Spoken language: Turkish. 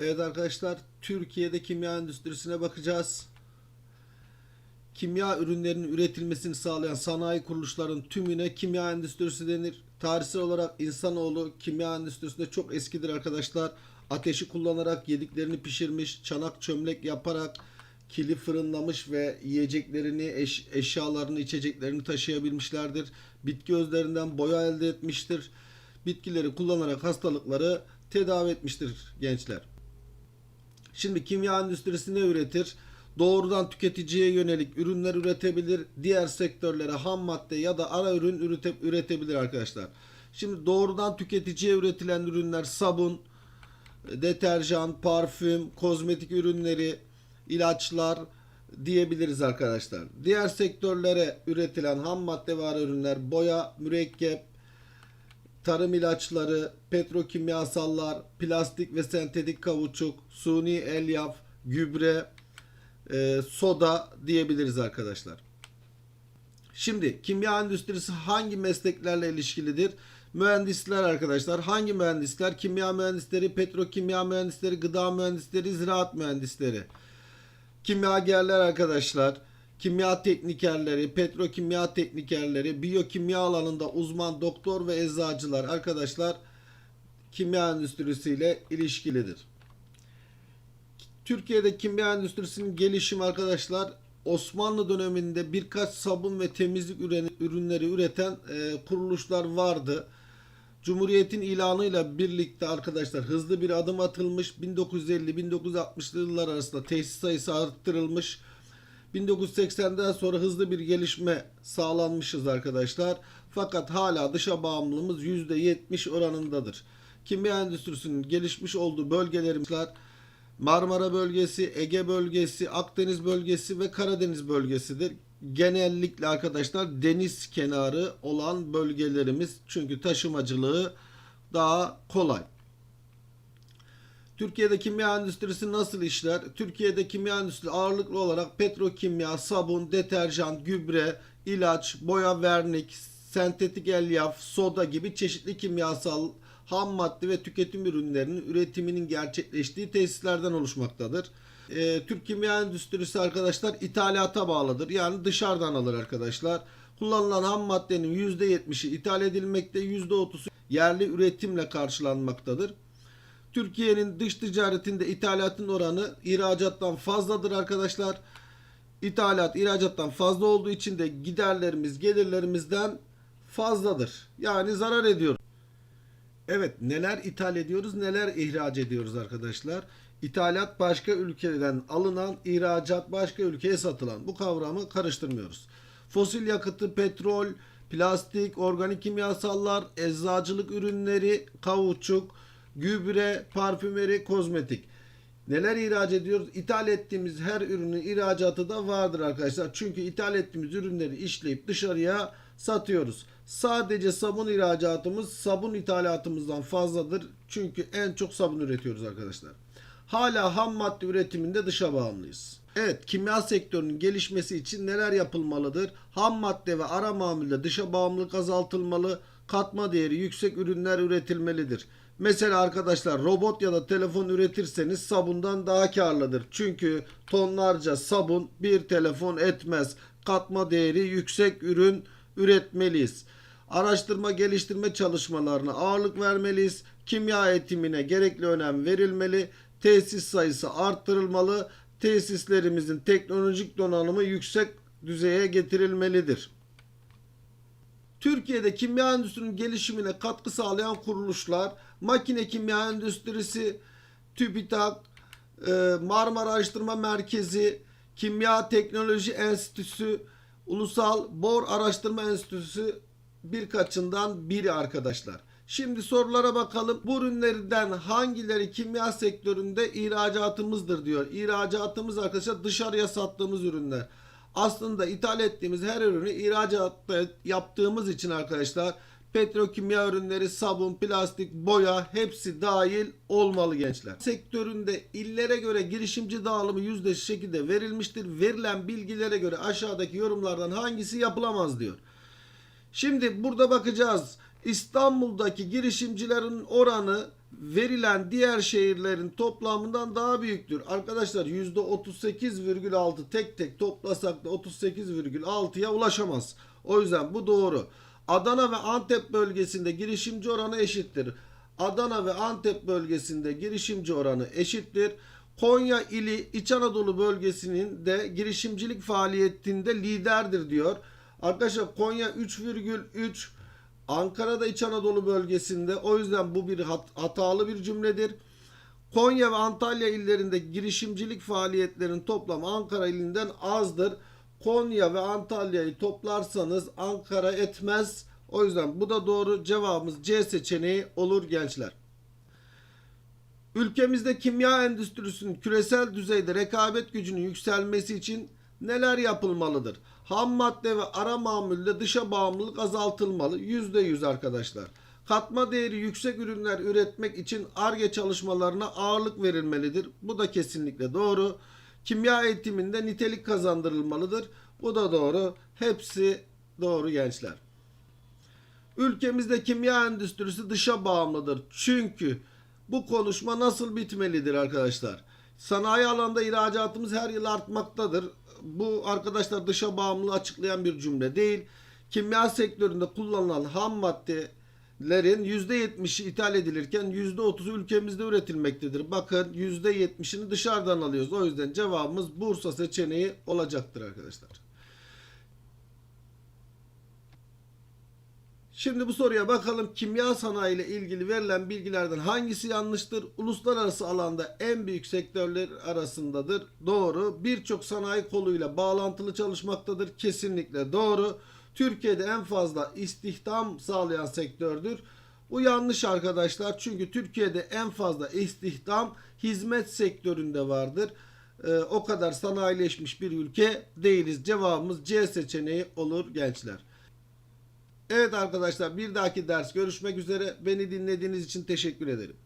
Evet arkadaşlar Türkiye'de kimya endüstrisine bakacağız. Kimya ürünlerinin üretilmesini sağlayan sanayi kuruluşların tümüne kimya endüstrisi denir. Tarihsel olarak insanoğlu kimya endüstrisinde çok eskidir arkadaşlar. Ateşi kullanarak yediklerini pişirmiş, çanak çömlek yaparak kili fırınlamış ve yiyeceklerini, eş- eşyalarını, içeceklerini taşıyabilmişlerdir. Bitki özlerinden boya elde etmiştir. Bitkileri kullanarak hastalıkları tedavi etmiştir gençler. Şimdi kimya endüstrisi ne üretir? Doğrudan tüketiciye yönelik ürünler üretebilir. Diğer sektörlere ham madde ya da ara ürün ürete, üretebilir arkadaşlar. Şimdi doğrudan tüketiciye üretilen ürünler sabun, deterjan, parfüm, kozmetik ürünleri, ilaçlar diyebiliriz arkadaşlar. Diğer sektörlere üretilen ham madde ve ara ürünler boya, mürekkep, tarım ilaçları, petrokimyasallar, plastik ve sentetik kavuçuk, suni elyaf, gübre, e, soda diyebiliriz arkadaşlar. Şimdi kimya endüstrisi hangi mesleklerle ilişkilidir? Mühendisler arkadaşlar. Hangi mühendisler? Kimya mühendisleri, petrokimya mühendisleri, gıda mühendisleri, ziraat mühendisleri. Kimyagerler arkadaşlar. Kimya teknikerleri, petrokimya teknikerleri, biyokimya alanında uzman doktor ve eczacılar arkadaşlar kimya endüstrisiyle ilişkilidir. Türkiye'de kimya endüstrisinin gelişimi arkadaşlar Osmanlı döneminde birkaç sabun ve temizlik ürünleri üreten e, kuruluşlar vardı. Cumhuriyetin ilanıyla birlikte arkadaşlar hızlı bir adım atılmış. 1950-1960'lı yıllar arasında tesis sayısı arttırılmış. 1980'den sonra hızlı bir gelişme sağlanmışız arkadaşlar. Fakat hala dışa bağımlılığımız %70 oranındadır. Kimya endüstrisinin gelişmiş olduğu bölgelerimizler Marmara bölgesi, Ege bölgesi, Akdeniz bölgesi ve Karadeniz bölgesidir. Genellikle arkadaşlar deniz kenarı olan bölgelerimiz çünkü taşımacılığı daha kolay. Türkiye'de kimya endüstrisi nasıl işler? Türkiye'de kimya endüstrisi ağırlıklı olarak petrokimya, sabun, deterjan, gübre, ilaç, boya, vernik, sentetik elyaf, soda gibi çeşitli kimyasal ham madde ve tüketim ürünlerinin üretiminin gerçekleştiği tesislerden oluşmaktadır. Ee, Türk kimya endüstrisi arkadaşlar ithalata bağlıdır. Yani dışarıdan alır arkadaşlar. Kullanılan ham maddenin %70'i ithal edilmekte, %30'u yerli üretimle karşılanmaktadır. Türkiye'nin dış ticaretinde ithalatın oranı ihracattan fazladır arkadaşlar. İthalat ihracattan fazla olduğu için de giderlerimiz gelirlerimizden fazladır. Yani zarar ediyor. Evet neler ithal ediyoruz neler ihraç ediyoruz arkadaşlar. İthalat başka ülkeden alınan, ihracat başka ülkeye satılan. Bu kavramı karıştırmıyoruz. Fosil yakıtı, petrol, plastik, organik kimyasallar, eczacılık ürünleri, kavuçuk, gübre, parfümeri, kozmetik. Neler ihraç ediyoruz? İthal ettiğimiz her ürünün ihracatı da vardır arkadaşlar. Çünkü ithal ettiğimiz ürünleri işleyip dışarıya satıyoruz. Sadece sabun ihracatımız sabun ithalatımızdan fazladır. Çünkü en çok sabun üretiyoruz arkadaşlar. Hala ham madde üretiminde dışa bağımlıyız. Evet, kimya sektörünün gelişmesi için neler yapılmalıdır? Ham madde ve ara mamulde dışa bağımlılık azaltılmalı, katma değeri yüksek ürünler üretilmelidir. Mesela arkadaşlar robot ya da telefon üretirseniz sabundan daha karlıdır. Çünkü tonlarca sabun bir telefon etmez. Katma değeri yüksek ürün üretmeliyiz. Araştırma geliştirme çalışmalarına ağırlık vermeliyiz. Kimya eğitimine gerekli önem verilmeli. Tesis sayısı arttırılmalı. Tesislerimizin teknolojik donanımı yüksek düzeye getirilmelidir. Türkiye'de kimya endüstrisinin gelişimine katkı sağlayan kuruluşlar Makine Kimya Endüstrisi, TÜBİTAK, e, Marmara Araştırma Merkezi, Kimya Teknoloji Enstitüsü, Ulusal Bor Araştırma Enstitüsü birkaçından biri arkadaşlar. Şimdi sorulara bakalım. Bu ürünlerden hangileri kimya sektöründe ihracatımızdır diyor. İhracatımız arkadaşlar dışarıya sattığımız ürünler. Aslında ithal ettiğimiz her ürünü ihracatta yaptığımız için arkadaşlar petrokimya ürünleri, sabun, plastik, boya hepsi dahil olmalı gençler. Sektöründe illere göre girişimci dağılımı yüzdeşi şekilde verilmiştir. Verilen bilgilere göre aşağıdaki yorumlardan hangisi yapılamaz diyor. Şimdi burada bakacağız. İstanbul'daki girişimcilerin oranı verilen diğer şehirlerin toplamından daha büyüktür. Arkadaşlar %38,6 tek tek toplasak da 38,6'ya ulaşamaz. O yüzden bu doğru. Adana ve Antep bölgesinde girişimci oranı eşittir. Adana ve Antep bölgesinde girişimci oranı eşittir. Konya ili İç Anadolu bölgesinin de girişimcilik faaliyetinde liderdir diyor. Arkadaşlar Konya 3,3 Ankara'da İç Anadolu bölgesinde o yüzden bu bir hat- hatalı bir cümledir. Konya ve Antalya illerinde girişimcilik faaliyetlerinin toplamı Ankara ilinden azdır. Konya ve Antalya'yı toplarsanız Ankara etmez. O yüzden bu da doğru. Cevabımız C seçeneği olur gençler. Ülkemizde kimya endüstrisinin küresel düzeyde rekabet gücünün yükselmesi için neler yapılmalıdır? Ham madde ve ara mamulde dışa bağımlılık azaltılmalı. %100 arkadaşlar. Katma değeri yüksek ürünler üretmek için ARGE çalışmalarına ağırlık verilmelidir. Bu da kesinlikle doğru. Kimya eğitiminde nitelik kazandırılmalıdır. Bu da doğru. Hepsi doğru gençler. Ülkemizde kimya endüstrisi dışa bağımlıdır. Çünkü bu konuşma nasıl bitmelidir arkadaşlar? Sanayi alanda ihracatımız her yıl artmaktadır. Bu arkadaşlar dışa bağımlılığı açıklayan bir cümle değil. Kimya sektöründe kullanılan ham maddelerin %70'i ithal edilirken %30'u ülkemizde üretilmektedir. Bakın %70'ini dışarıdan alıyoruz. O yüzden cevabımız Bursa seçeneği olacaktır arkadaşlar. Şimdi bu soruya bakalım. Kimya sanayi ile ilgili verilen bilgilerden hangisi yanlıştır? Uluslararası alanda en büyük sektörler arasındadır. Doğru. Birçok sanayi koluyla bağlantılı çalışmaktadır. Kesinlikle doğru. Türkiye'de en fazla istihdam sağlayan sektördür. Bu yanlış arkadaşlar. Çünkü Türkiye'de en fazla istihdam hizmet sektöründe vardır. Ee, o kadar sanayileşmiş bir ülke değiliz. Cevabımız C seçeneği olur gençler. Evet arkadaşlar bir dahaki ders görüşmek üzere. Beni dinlediğiniz için teşekkür ederim.